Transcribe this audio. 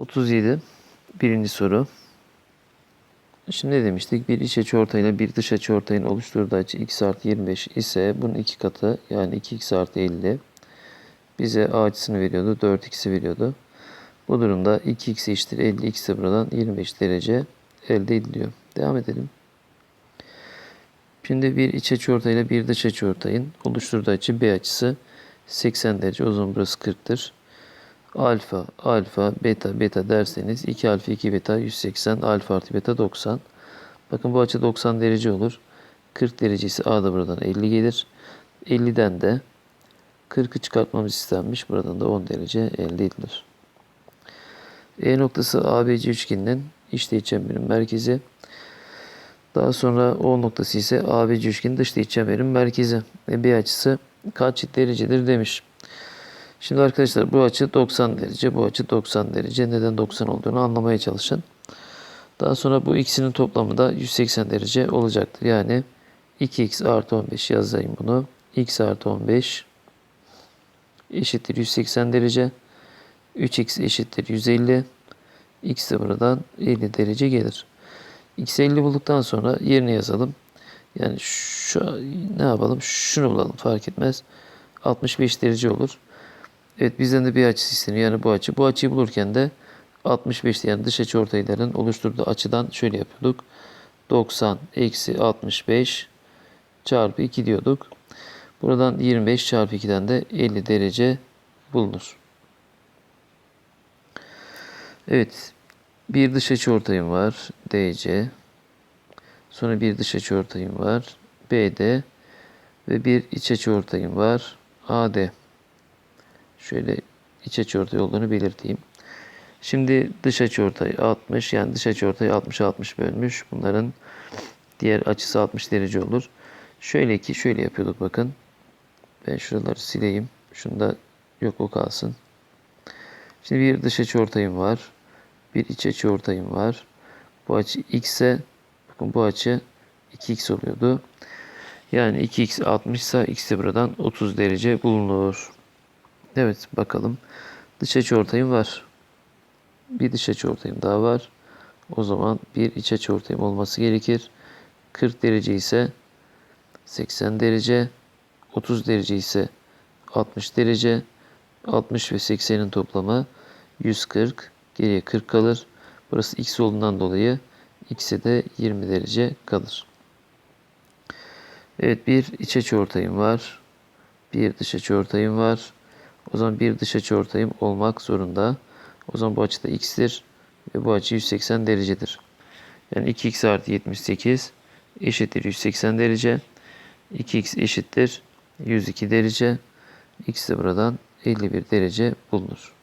37. Birinci soru. Şimdi ne demiştik? Bir iç açıortayla bir dış açıortayın oluşturduğu açı x artı 25 ise bunun iki katı yani 2x artı 50 bize a açısını veriyordu. 4x'i veriyordu. Bu durumda 2x eşittir 50 x de buradan 25 derece elde ediliyor. Devam edelim. Şimdi bir iç açıortayla bir dış açıortayın oluşturduğu açı b açısı 80 derece. O zaman burası 40'tır. Alfa, alfa, beta, beta derseniz 2 alfa 2 beta 180, alfa artı beta 90. Bakın bu açı 90 derece olur. 40 derece ise A da buradan 50 gelir. 50'den de 40'ı çıkartmamız istenmiş. Buradan da 10 derece elde edilir. E noktası ABC üçgeninin iç çemberin merkezi. Daha sonra O noktası ise ABC üçgenin dış çemberin merkezi. E, B açısı kaç derecedir demiş. Şimdi arkadaşlar bu açı 90 derece, bu açı 90 derece. Neden 90 olduğunu anlamaya çalışın. Daha sonra bu ikisinin toplamı da 180 derece olacaktır. Yani 2x artı 15 yazayım bunu. x artı 15 eşittir 180 derece. 3x eşittir 150. x de buradan 50 derece gelir. x 50 bulduktan sonra yerine yazalım. Yani şu ne yapalım? Şunu bulalım fark etmez. 65 derece olur. Evet bizden de bir açı isteniyor. Yani bu açı. Bu açıyı bulurken de 65 yani dış açı ortayların oluşturduğu açıdan şöyle yapıyorduk. 90 eksi 65 çarpı 2 diyorduk. Buradan 25 çarpı 2'den de 50 derece bulunur. Evet. Bir dış açı ortayım var. DC. Sonra bir dış açı ortayım var. BD. Ve bir iç açı ortayım var. AD. Şöyle iç açıortay olduğunu belirteyim. Şimdi dış açıortay 60 yani dış açıortay 60 60 bölmüş. Bunların diğer açısı 60 derece olur. Şöyle ki şöyle yapıyorduk bakın. Ben şuraları sileyim. Şunda yok o kalsın. Şimdi bir dış açıortayım var. Bir iç açıortayım var. Bu açı x ise bakın bu açı 2x oluyordu. Yani 2x 60 ise x de buradan 30 derece bulunur. Evet bakalım. Dış açı ortayım var. Bir dış açı ortayım daha var. O zaman bir iç açı ortayım olması gerekir. 40 derece ise 80 derece. 30 derece ise 60 derece. 60 ve 80'in toplamı 140. Geriye 40 kalır. Burası x olduğundan dolayı x'e de 20 derece kalır. Evet bir iç açı ortayım var. Bir dış açı ortayım var. O zaman bir dış açı ortayım olmak zorunda. O zaman bu açı da x'tir. Ve bu açı 180 derecedir. Yani 2x artı 78 eşittir 180 derece. 2x eşittir 102 derece. x de buradan 51 derece bulunur.